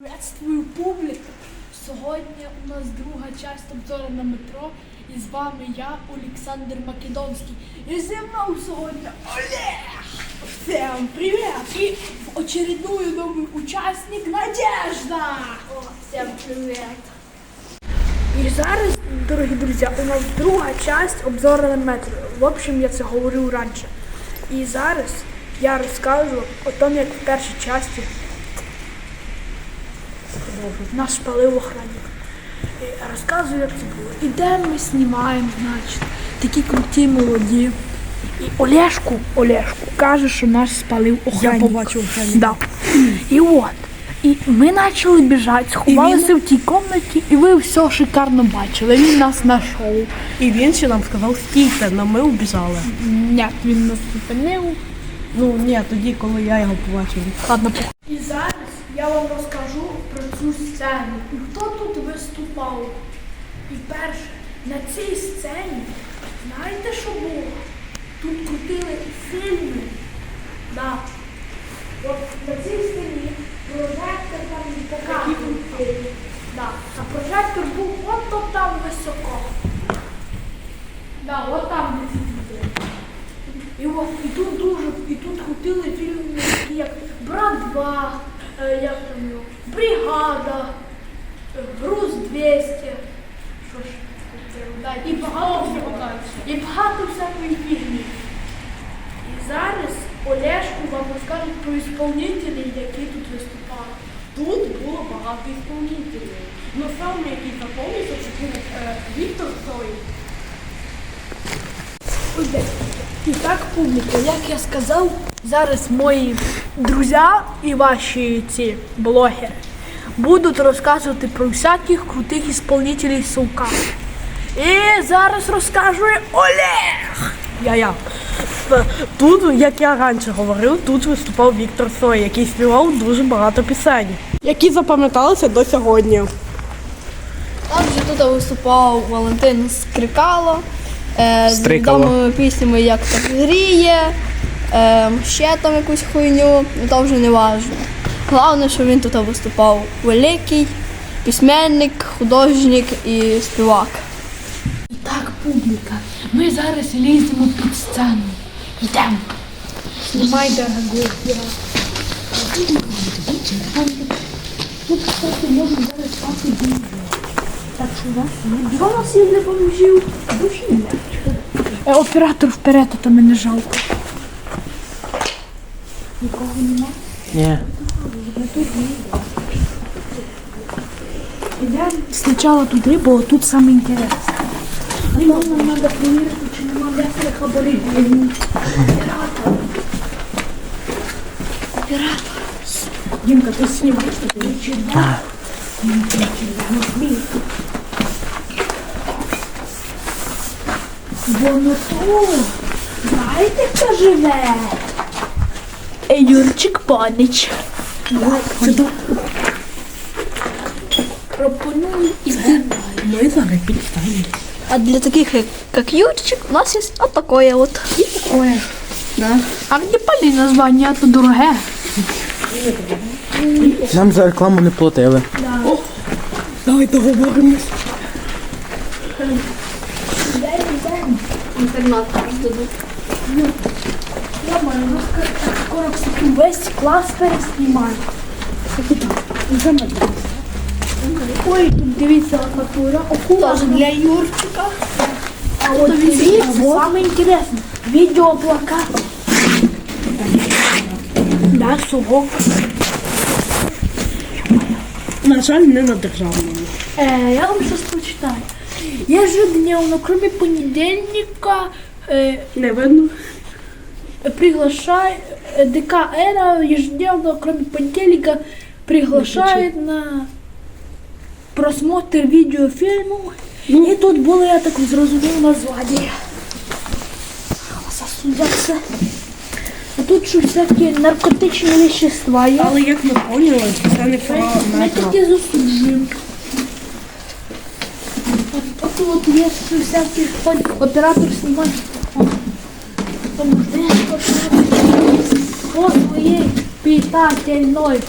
Приветствую публіку! Сьогодні у нас друга частина обзору на метро. І з вами я, Олександр Македонський. І зі мною сьогодні Олег! Всем привет! І очередной новий учасник Надежда! О, всем привет! І зараз, дорогі друзі, у нас друга часть обзору на метро. В общем, я це говорив раніше. І зараз я розкажу о тому, як в першій часті нас спалив охранник. Розказую, як це було. Ідемо, ми знімаємо, значить, такі круті молоді. І Олешку, Олешку каже, що нас спалив охранник. Я побачив охранника. Да. І от. І ми почали біжати, сховалися в тій кімнаті, і ви все шикарно бачили. Він нас знайшов. І він ще нам сказав стійте, але ми убіжали. Ні, він нас зупинив. Ну ні, тоді, коли я його побачив. Ладно, І зараз я вам розкажу про цю сцену. І хто тут виступав? І перше, на цій сцені, знаєте, що було? Тут крутили фільми. Да. От на цій сцені прожектор там фільм. Да. А прожектор був от то там високо. Да, от там де ці люди. І, от, і тут дуже, і тут крутили фільми, такі як Брат 2, там його, Бригада, Груз 200. Що ж і багато всього. І багато всякої фільмів. І зараз Олешку вам розкажуть про ісполнителів, які тут виступали. Тут було багато ісполнителів. Ну саме який запомнився, це був е, Віктор Цой. Ой, де. І так, публіка, як я сказав, зараз мої друзі і ваші ці блогери будуть розказувати про всяких крутих ісполнителів совка. І зараз розкажу Олег. Я-я. Тут, як я раніше говорив, тут виступав Віктор Сой, який співав дуже багато пісень, які запам'яталися до сьогодні. Також тут виступав Валентин Скрикало е, з Стрикало. відомими піснями Як так гріє, е, ще там якусь хуйню, ну то вже не важливо. Головне, що він тут виступав великий письменник, художник і співак. І так, публіка, ми зараз ліземо під сцену. Йдемо. Знімай дорогой Ну, кстати, можна зараз пати відео. Так що у вас є є для бомжів. Е, Оператор вперед, а то мене жалко. Нікого нема. Ні. Ідемо спочатку туди, бо тут саме інтересне. А нам треба перевірити, чи нема деких хабарів. Оператор. Оператор. Дімка, ти знімаєш чи да? Воно то. Знаєте, хто живе? Е, Юрчик Панич. Сюди. Пропоную іти. Ми зараз підстанемо. А для таких, як, Юрчик, у нас є от таке от. Ой. А мені палі названня, а то дороге. Нам за рекламу не платили. Давай договоримось. Інтернат дадуть. Я маю розказати, скоро кстати, весь клас переснімає. Ой, тут дивіться натура. Окулаж для Юрчика. А от дивіться, саме інтересне. Відеоплакат. Да, совок. На жаль, не на державному. Э, я вам сейчас прочитаю. Ежедневно, кроме понедельника, э, Не видно. приглашай э, ДК Эра ежедневно, кроме понедельника, приглашает на просмотр видеофильму. І тут було, я так зрозумів, названня. Засудяться. А тут що всякі наркотичні вещества є. Але як ми поняли, це не про Ми метро. такі засуджуємо. От, от, от є ще всякі ходь, оператор знімає. О, Тому де оператор? По своєї питательної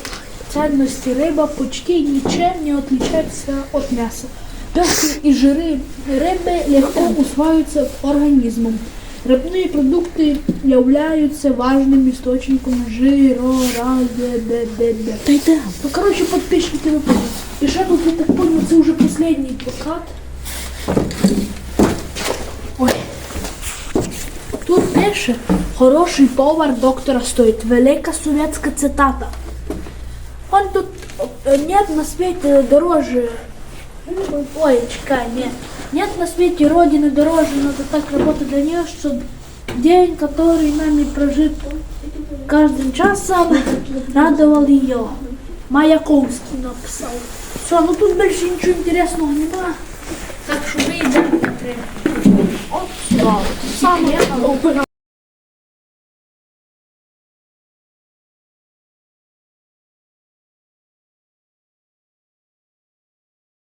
ценности рыба почти ничем не отличается от мяса. Белки и жиры рыбы легко усваиваются организмом. Рыбные продукты являются важным источником жира. Ну, короче, подписчики вы поняли. И что тут, я так понял, это уже последний плакат. Тут пише хороший повар доктора стоїть. Велика совєтська цитата. Он тут е, нет на свете дороже. Ой, чекай, нет. Нет на свете родины дороже, надо так работать для нее, что день, который нами прожит каждым часом, радовал ее. Маяковский написал. Все, ну тут більше нічого інтересного нема. Так що ми йдемо